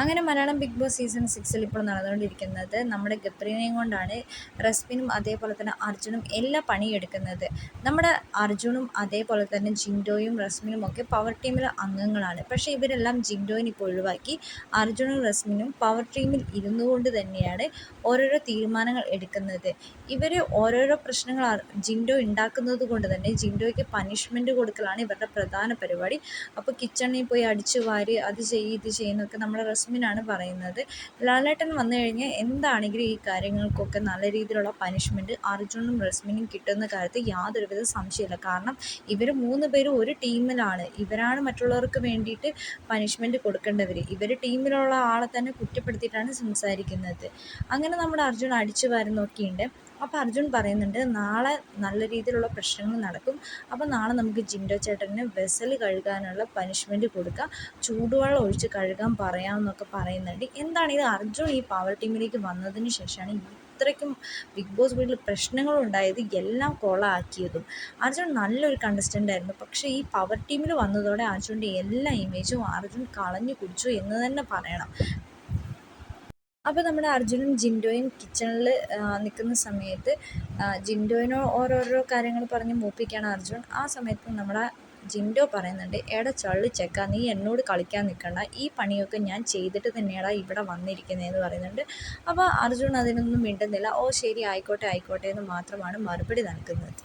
അങ്ങനെ Malayalam big boss season സിക്സിൽ ഇപ്പോൾ നടന്നുകൊണ്ടിരിക്കുന്നത് നമ്മുടെ ഗബ്രീനെയും കൊണ്ടാണ്. റസ്മിനും അതേപോലെ തന്നെ അർജുനും എല്ലാ പണിയെടുക്കുന്നത് നമ്മുടെ അർജുനും അതേപോലെ തന്നെ ജിൻഡോയും റസ്മിനും ഒക്കെ പവർ ടീമിലെ അംഗങ്ങളാണ്. പക്ഷേ ഇവരെല്ലാം ജിൻഡോയിനെ ഇപ്പോൾ ഒഴിവാക്കി. അർജുനും റസ്മിനും പവർ ടീമിൽ ഇരുന്നു കൊണ്ട് തന്നെയാണ് ഓരോരോ തീരുമാനങ്ങൾ എടുക്കുന്നത്. ഇവർ ഓരോരോ പ്രശ്നങ്ങൾ ജിൻഡോ ഉണ്ടാക്കുന്നത് കൊണ്ട് തന്നെ ജിൻഡോയ്ക്ക് പനിഷ്മെന്റ് കൊടുക്കലാണ് ഇവരുടെ പ്രധാന പരിപാടി. അപ്പോൾ കിച്ചണിൽ പോയി അടിച്ചു വാരി അത് ചെയ്യ് ഇത് ചെയ്യുന്നൊക്കെ നമ്മുടെ റസ്മിനാണ് പറയുന്നത്. ലാലേട്ടൻ വന്നു കഴിഞ്ഞാൽ എന്താണെങ്കിലും ഈ കാര്യങ്ങൾക്കൊക്കെ നല്ല രീതിയിലുള്ള പനിഷ്മെന്റ് അർജുനും റസ്മിനും കിട്ടുന്ന കാര്യത്തിൽ യാതൊരുവിധ സംശയമില്ല കാരണം ഇവർ മൂന്ന് പേരും ഒരു ടീമിലാണ് ഇവരാണ് മറ്റുള്ളവർക്ക് വേണ്ടിയിട്ട് പനിഷ്മെന്റ് കൊടുക്കേണ്ടവർ. ഇവർ ടീമിലുള്ള ആളെ തന്നെ കുറ്റപ്പെടുത്തിയിട്ടാണ് സംസാരിക്കുന്നത്. അങ്ങനെ നമ്മുടെ അർജുൻ അടിച്ചു വാരുന്നൊക്കെയുണ്ട് അപ്പോൾ അർജുൻ പറയുന്നുണ്ട് നാളെ നല്ല രീതിയിലുള്ള പ്രശ്നങ്ങൾ നടക്കും. അപ്പോൾ നാളെ നമുക്ക് ജിൻഡോ ചേട്ടന് വെസൽ കഴുകാനുള്ള പനിഷ്മെന്റ് കൊടുക്കാം. ചൂടുവെള്ളം ഒഴിച്ച് കഴുകാൻ പറയാമെന്നൊക്കെ പറയുന്നുണ്ട്. എന്താണ് ഇത്? അർജുൻ ഈ പവർ ടീമിലേക്ക് വന്നതിന് ശേഷമാണ് ഇത്രയ്ക്കും ബിഗ് ബോസ് വീട്ടിൽ പ്രശ്നങ്ങളുണ്ടായത് എല്ലാം കൊളാക്കിയതും. അർജുൻ നല്ലൊരു കണ്ടസ്റ്റന്റ് ആയിരുന്നു. പക്ഷേ ഈ പവർ ടീമിൽ വന്നതോടെ അർജുന്റെ എല്ലാ ഇമേജും അർജുൻ കളഞ്ഞു കുടിച്ചു എന്ന് തന്നെ പറയണം. അപ്പോൾ നമ്മുടെ അർജുനും ജിൻഡോയും കിച്ചണിൽ നിൽക്കുന്ന സമയത്ത് ജിൻഡോയിനോ ഓരോരോ കാര്യങ്ങൾ പറഞ്ഞ് മൂപ്പിക്കുകയാണ് അർജുൻ. ആ സമയത്ത് നമ്മുടെ ജിൻഡോ പറയുന്നുണ്ട് എടാ ചള്ളി ചെക്ക നീ എന്നോട് കളിക്കാൻ നിൽക്കണ്ട ഈ പണിയൊക്കെ ഞാൻ ചെയ്തിട്ട് തന്നെയാടാ ഇവിടെ വന്നിരിക്കുന്നതെന്ന് പറയുന്നുണ്ട്. അപ്പോൾ അർജുൻ അതിനൊന്നും മിണ്ടുന്നില്ല. ഓ ശരി ആയിക്കോട്ടെ ആയിക്കോട്ടെ എന്ന് മാത്രമാണ് മറുപടി നൽകുന്നത്.